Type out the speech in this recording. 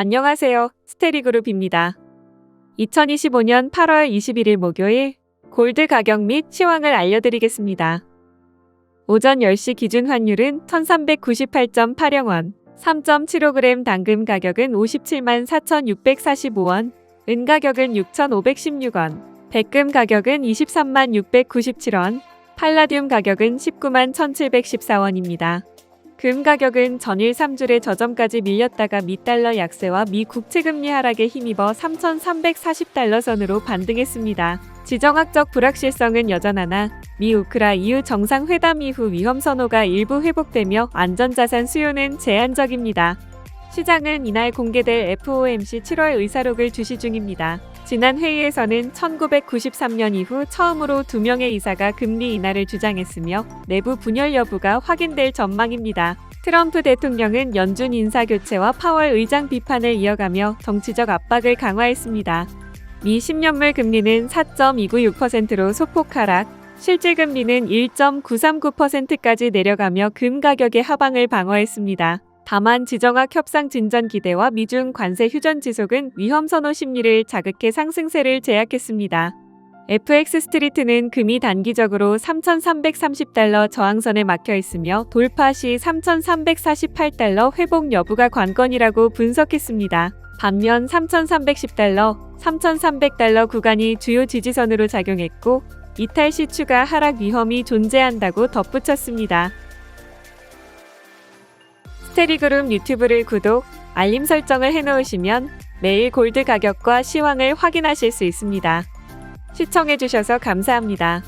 안녕하세요. 스테리그룹입니다. 2025년 8월 21일 목요일 골드 가격 및 시황을 알려드리겠습니다. 오전 10시 기준 환율은 1398.8영원, 3.75g 당금 가격은 57만 4,645원, 은 가격은 6,516원, 백금 가격은 23만 697원, 팔라듐 가격은 19만 1,714원입니다. 금 가격은 전일 3줄의 저점까지 밀렸다가 미 달러 약세와 미 국채 금리 하락에 힘입어 3,340달러 선으로 반등했습니다. 지정학적 불확실성은 여전하나 미 우크라 이후 정상회담 이후 위험 선호가 일부 회복되며 안전자산 수요는 제한적입니다. 시장은 이날 공개될 FOMC 7월 의사록을 주시 중입니다. 지난 회의에서는 1993년 이후 처음으로 두 명의 이사가 금리 인하를 주장했으며 내부 분열 여부가 확인될 전망입니다. 트럼프 대통령은 연준 인사 교체와 파월 의장 비판을 이어가며 정치적 압박을 강화했습니다. 미 10년물 금리는 4.296%로 소폭 하락, 실질 금리는 1.939%까지 내려가며 금 가격의 하방을 방어했습니다. 다만 지정학 협상 진전 기대와 미중 관세 휴전 지속은 위험 선호 심리를 자극해 상승세를 제약했습니다. FX 스트리트는 금이 단기적으로 3,330달러 저항선에 막혀 있으며 돌파 시 3,348달러 회복 여부가 관건이라고 분석했습니다. 반면 3,310달러, 3,300달러 구간이 주요 지지선으로 작용했고 이탈 시 추가 하락 위험이 존재한다고 덧붙였습니다. 스테리 그룹 유튜브를 구독, 알림 설정을 해놓으시면 매일 골드 가격과 시황을 확인하실 수 있습니다. 시청해주셔서 감사합니다.